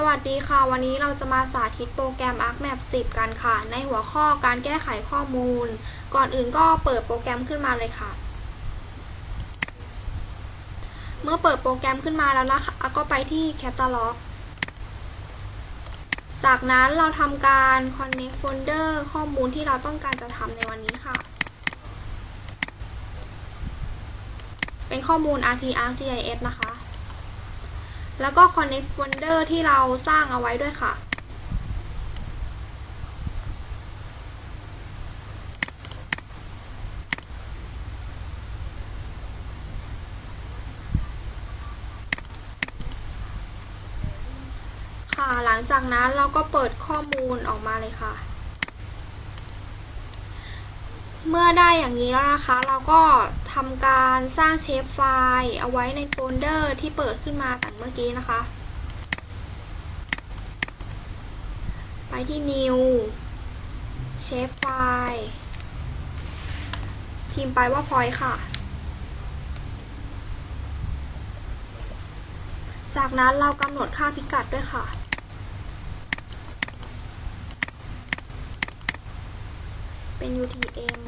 สวันนี้เราจะมาสาธิตโปรแกรม ArcMap 10 กันค่ะ ในหัวข้อการแก้ไขข้อมูล ก่อนอื่นก็เปิดโปรแกรมขึ้นมาเลยค่ะ เมื่อเปิดโปรแกรมขึ้นมาแล้วนะคะก็ไปที่ Catalog จากนั้นเราทำการ Connect Folder ข้อมูลที่เราต้องการจะทำในวันนี้ค่ะ เป็นข้อมูล RT ArcGIS นะคะ แล้วก็ connect folder ที่เราสร้างเอาไว้ด้วยค่ะ ค่ะ หลังจากนั้นเราก็เปิดข้อมูลออกมาเลยค่ะ เมื่อได้อย่างนี้แล้วนะคะ เราก็ทำการสร้างเชฟไฟล์เอาไว้ในโฟลเดอร์ที่เปิดขึ้นมาแต่เมื่อกี้นะคะ ไปที่ new เชฟไฟล์พิมพ์ไปว่า point ค่ะ จากนั้นเรากำหนดค่าพิกัดด้วยค่ะ เป็น UTM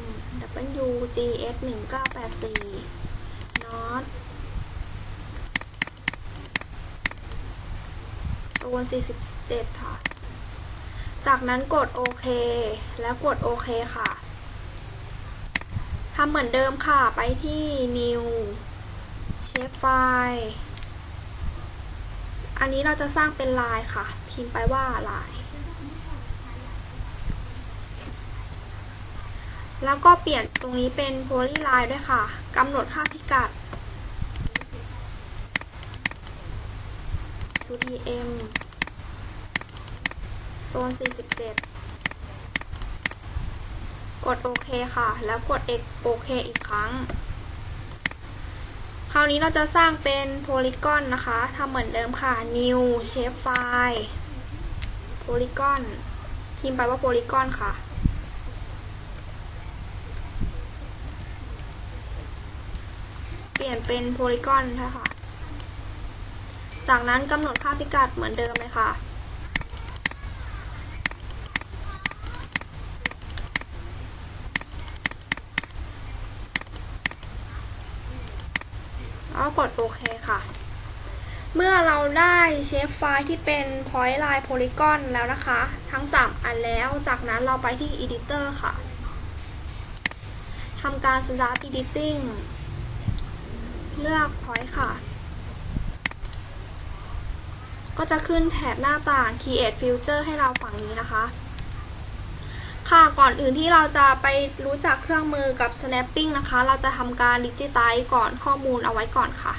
WGS 1984 Not โซน47 ค่ะ จากนั้นกดโอเค แล้วกดโอเคค่ะทำเหมือนเดิมค่ะ ไปที่ New Shape File อันนี้เราจะสร้างเป็นลายค่ะ พิมพ์ไปว่าลาย แล้วก็เปลี่ยนตรงนี้เป็น polyline ด้วยค่ะกำหนดค่าพิกัด UTM โซน 47 กดโอเคค่ะ แล้วกด X โอเคอีกครั้ง คราวนี้เราจะสร้างเป็นโพลีกอนนะคะทำเหมือนเดิมค่ะ new shape file โพลีกอนพิมพ์ไปว่าโพลีกอนค่ะ เป ลี่ยนเป็นโพลีกอนนะคะจากนั้นกำหนดค่าพิกัดเหมือนเดิมเลยค่ะ แล้วกดโอเคค่ะ เมื่อเราได้เชฟไฟล์ที่เป็น point line polygon แล้วนะคะ ทั้ง 3 อันแล้ว จากนั้นเราไปที่ editor ค่ะทำการ start editing เลือก point ค่ะ ก็จะขึ้นแถบหน้าต่าง create filter ให้เราฝั่งนี้นะคะ ค่ะก่อนอื่นที่เราจะไปรู้จักเครื่องมือกับ snapping นะคะ เราจะทำการ digitize ก่อนข้อมูลเอาไว้ก่อนค่ะ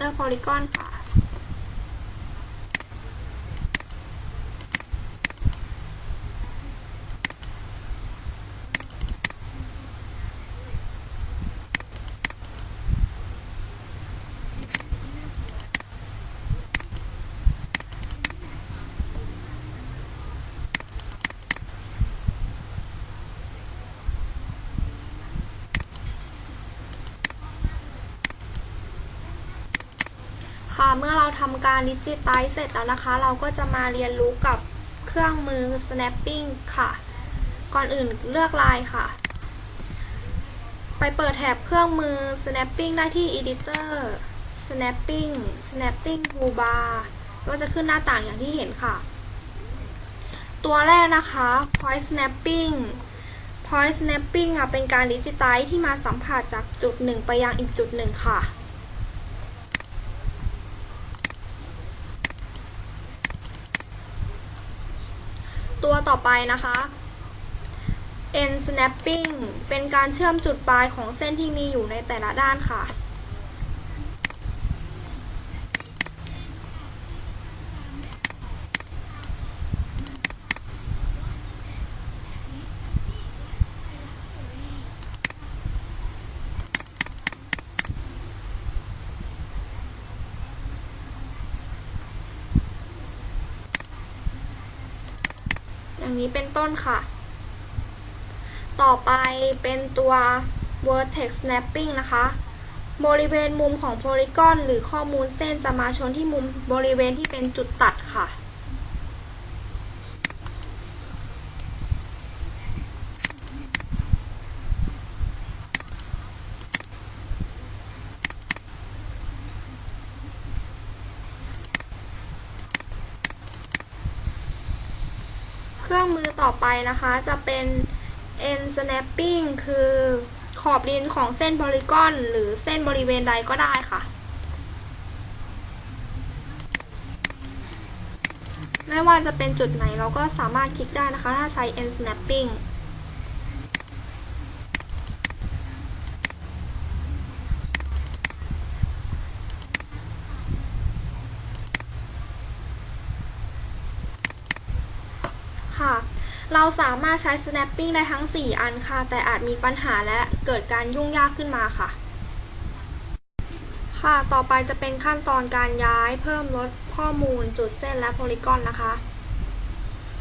เลือกโพลีกอนค่ะค่ะเมื่อเรา ทำการดิจิตไลซ์เสร็จแล้วนะคะ เราก็จะมาเรียนรู้กับเครื่องมือ snapping ค่ะ ก่อนอื่นเลือกลายค่ะ ไปเปิดแถบเครื่องมือ snapping ได้ที่ editor snapping snapping toolbar ก็จะขึ้นหน้าต่างอย่างที่เห็นค่ะ ตัวแรกนะคะ point snapping point snapping อะ เป็นการดิจิตไลซ์ที่มาสัมผัสจากจุดหนึ่งไปยังอีกจุดหนึ่งค่ะ ตัวต่อไปนะคะ end snapping เป็นการเชื่อมจุดปลายของเส้นที่มีอยู่ในแต่ละด้านค่ะ อย่างนี้เป็นต้นค่ะ ต่อไปเป็นตัว vertex snapping นะคะ บริเวณมุมของโพลีกอนหรือข้อมูลเส้นจะมาชนที่มุมบริเวณที่เป็นจุดตัดค่ะ เครื่องมือต่อไปนะคะจะเป็น end snapping คือขอบลิ้นของเส้นพอลิกอนหรือเส้นบริเวณใดก็ได้ค่ะ ไม่ว่าจะเป็นจุดไหนเราก็สามารถคลิกได้นะคะ ถ้าใช้ end snapping ค่ะ เราสามารถใช้ snapping ได้ทั้ง 4 อันค่ะ แต่อาจมีปัญหาและเกิดการยุ่งยากขึ้นมาค่ะ ค่ะ ต่อไปจะเป็นขั้นตอนการย้ายเพิ่มลดข้อมูลจุดเส้นและโพลีกอนนะคะ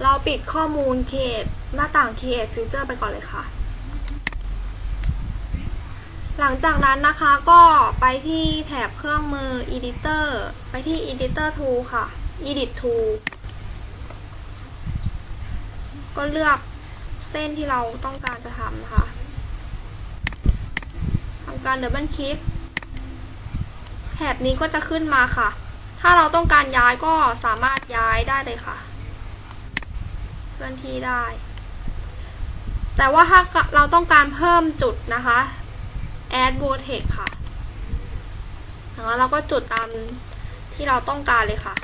เราปิดข้อมูล create หน้าต่าง create filter ไปก่อนเลยค่ะ หลังจากนั้นนะคะก็ไปที่แถบเครื่องมือ editor ไปที่ editor tool ค่ะ edit tool ก็เลือกเส้นที่เราต้องการจะทำนะคะทำการเดบเบิลคลิกแถบนี้ก็จะขึ้นมาค่ะ ถ้าเราต้องการย้ายก็สามารถย้ายได้เลยค่ะเคลื่อนที่ได้ แต่ว่าถ้าเราต้องการเพิ่มจุดนะคะ add vertex ค่ะแล้วเราก็จุดตามที่เราต้องการเลยค่ะ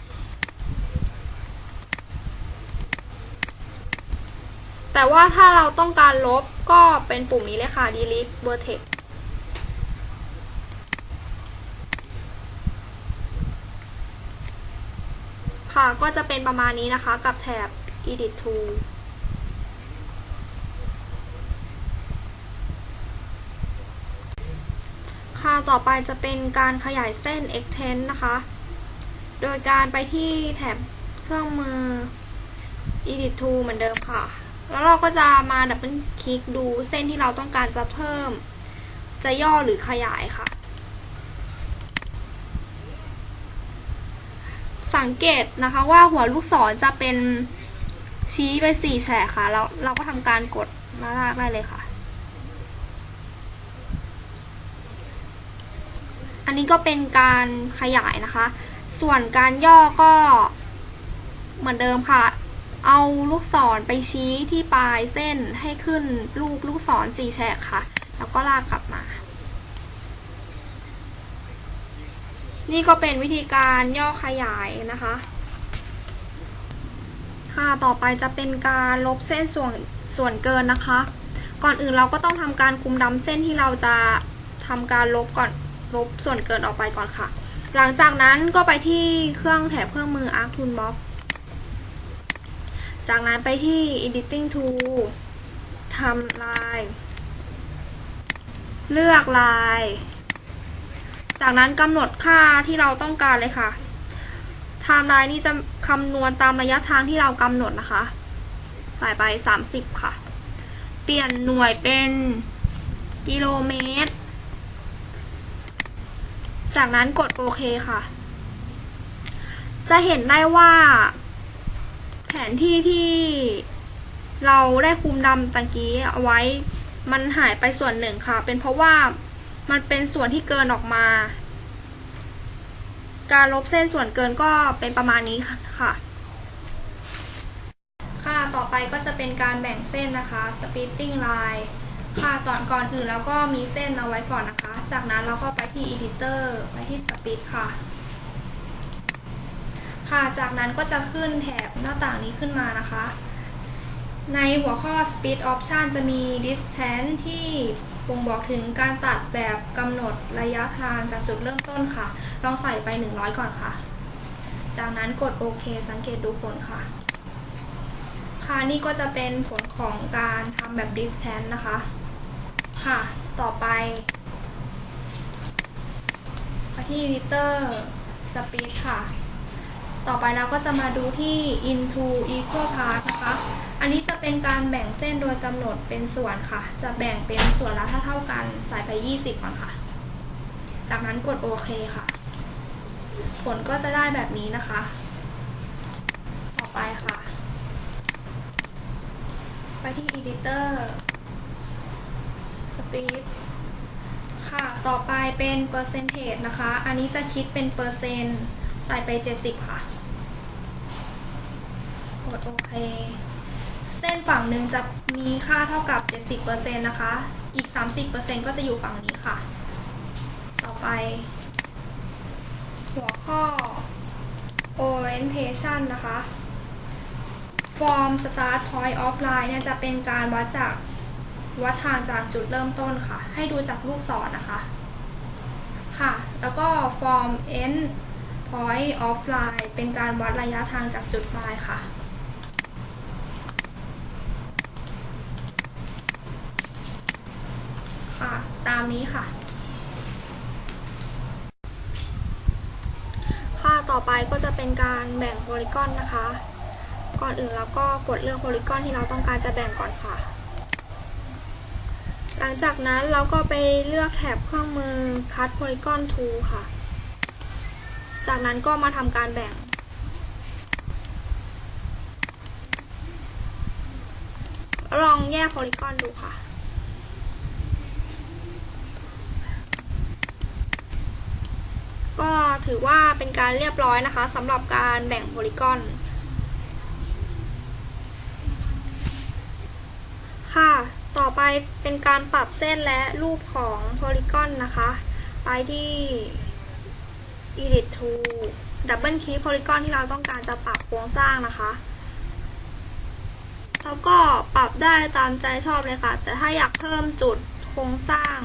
แต่ว่าถ้าเราต้องการลบก็เป็นปุ่มนี้เลยค่ะ delete vertex ค่ะก็จะเป็นประมาณนี้นะคะกับแถบ edit tool ค่ะต่อไปจะเป็นการขยายเส้น extend นะคะ โดยการไปที่แถบเครื่องมือ edit tool เหมือนเดิมค่ะ แล้วเราก็จะมาดับเบิลคลิกดูเส้นที่เราต้องการจะเพิ่ม จะย่อหรือขยายค่ะ สังเกตนะคะว่าหัวลูกศรจะเป็นชี้ไปสี่แฉกค่ะแล้วเราก็ทำการกดมาลากได้เลยค่ะ อันนี้ก็เป็นการขยายนะคะ ส่วนการย่อก็เหมือนเดิมค่ะ เอาลูกศรไปชี้ที่ปลายเส้นให้ขึ้นลูกลูกศรสี่แฉกค่ะ แล้วก็ลากกลับมา นี่ก็เป็นวิธีการย่อขยายนะคะ ค่ะต่อไปจะเป็นการลบเส้นส่วนส่วนเกินนะคะ ก่อนอื่นเราก็ต้องทำการคุมดำเส้นที่เราจะทำการลบก่อนลบส่วนเกินออกไปก่อนค่ะ หลังจากนั้นก็ไปที่เครื่องแถบเครื่องมือ Arc Toolbox จากนั้นไปที่ editing tool ทำลาย เลือกลาย จากนั้นกำหนดค่าที่เราต้องการเลยค่ะไทม์ไลน์นี้จะคำนวณตามระยะทางที่เรากำหนดนะคะใส่ไป 30 ค่ะ เปลี่ยนหน่วยเป็นกิโลเมตร จากนั้นกดโอเคค่ะ จะเห็นได้ว่า นที่ที่เราได้คุมดำตะกี้เอาไว้มันหายไปส่วนหนึ่งค่ะ เป็นเพราะว่ามันเป็นส่วนที่เกินออกมา การลบเส้นส่วนเกินก็เป็นประมาณนี้ค่ะ ค่ะต่อไปก็จะเป็นการแบ่งเส้นนะคะ splitting line ค่ะตอนก่อนอื่นแล้วก็มีเส้นเอาไว้ก่อนนะคะ จากนั้นเราก็ไปที่ editor ไปที่ split ค่ะ ค่ะ จากนั้นก็จะขึ้นแถบหน้าต่างนี้ขึ้นมานะคะ ในหัวข้อ Speed Option จะมี Distance ที่บ่งบอกถึงการตัดแบบกำหนดระยะทางจากจุดเริ่มต้นค่ะ ลองใส่ไป 100 ก่อนค่ะ จากนั้นกดโอเค สังเกตดูผลค่ะ ค่ะนี่ก็จะเป็นผลของการทำแบบ Distance นะคะ ค่ะ ต่อไปที่ Editor Speed ค่ะ ต่อไปเราก็จะมาดูที่ into equal part นะคะ อันนี้จะเป็นการแบ่งเส้นโดยกำหนดเป็นส่วนค่ะ จะแบ่งเป็นส่วนละเท่าเท่ากันใส่ไป 20 ก่อนค่ะ จากนั้นกดโอเคค่ะ ผลก็จะได้แบบนี้นะคะ ต่อไปค่ะ ไปที่ editor speed ค่ะ ต่อไปเป็น percentage นะคะ อันนี้จะคิดเป็นเปอร์เซ็นต์ ใส่ไป 70 ค่ะ กดโอเค เส้นฝั่งหนึ่งจะมีค่าเท่ากับ 70%นะคะ อีก 30%ก็จะอยู่ฝั่งนี้ค่ะ ต่อไป หัวข้อ orientation นะคะ form start point of line เนี่ยจะเป็นการวัดจากวัดทางจากจุดเริ่มต้นค่ะ ให้ดูจากลูกศรนนะคะ ค่ะ แล้วก็ form end point of line เป็นการวัดระยะทางจากจุดปลายค่ะ ค่ะ ตามนี้ค่ะ ค่ะ ต่อไปก็จะเป็นการแบ่งโพลีกอนนะคะ ก่อนอื่นเราก็กดเลือกโพลีกอนที่เราต้องการจะแบ่งก่อนค่ะ หลังจากนั้นเราก็ไปเลือกแถบเครื่องมือ Cut Polygon Tool ค่ะ จากนั้นก็มาทำการแบ่ง ลองแยกโพลีกอนดูค่ะก็ถือว่าเป็นการเรียบร้อยนะคะสำหรับการแบ่งโพลีกอน ค่ะ ต่อไปเป็นการปรับเส้นและรูปของโพลีกอนนะคะ ไปที่ edit tool double click โพลีกอนที่เราต้องการจะปรับโครงสร้างนะคะแล้วก็ปรับได้ตามใจชอบเลยค่ะ แต่ถ้าอยากเพิ่มจุดโครงสร้าง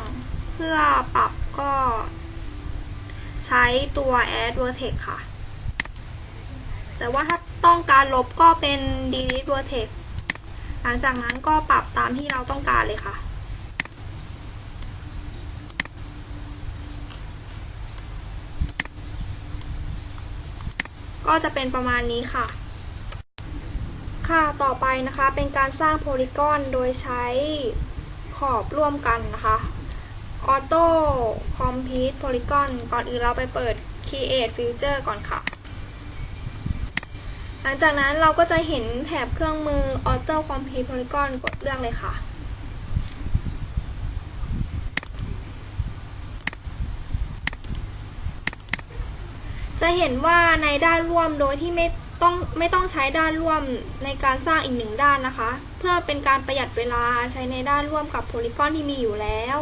เพื่อปรับก็ ใช้ตัว add vertex ค่ะ แต่ว่าถ้าต้องการลบก็เป็น delete vertex หลังจากนั้นก็ปรับตามที่เราต้องการเลยค่ะ ก็จะเป็นประมาณนี้ค่ะ ค่ะต่อไปนะคะเป็นการสร้างโพลีกอนโดยใช้ขอบร่วมกันนะคะ Auto Complete Polygon ก่อนอื่นเราไปเปิด Create Future ก่อนค่ะ หลังจากนั้นเราก็จะเห็นแถบเครื่องมือ Auto Complete Polygon กดเลือกเลยค่ะ จะเห็นว่าในด้านร่วมโดยที่ไม่ต้องไม่ต้องใช้ด้านร่วมในการสร้างอีกหนึ่งด้านนะคะ เพื่อเป็นการประหยัดเวลาใช้ในด้านร่วมกับโพลีกอนที่มีอยู่แล้ว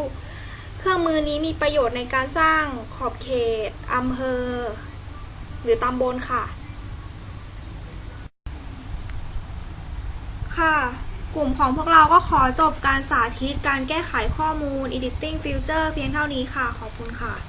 เครื่องมือนี้มีประโยชน์ในการสร้างขอบเขตอำเภอ หรือตำบลค่ะ ค่ะ กลุ่มของพวกเราก็ขอจบการสาธิตการแก้ไขข้อมูล editing future เพียงเท่านี้ค่ะ ขอบคุณค่ะ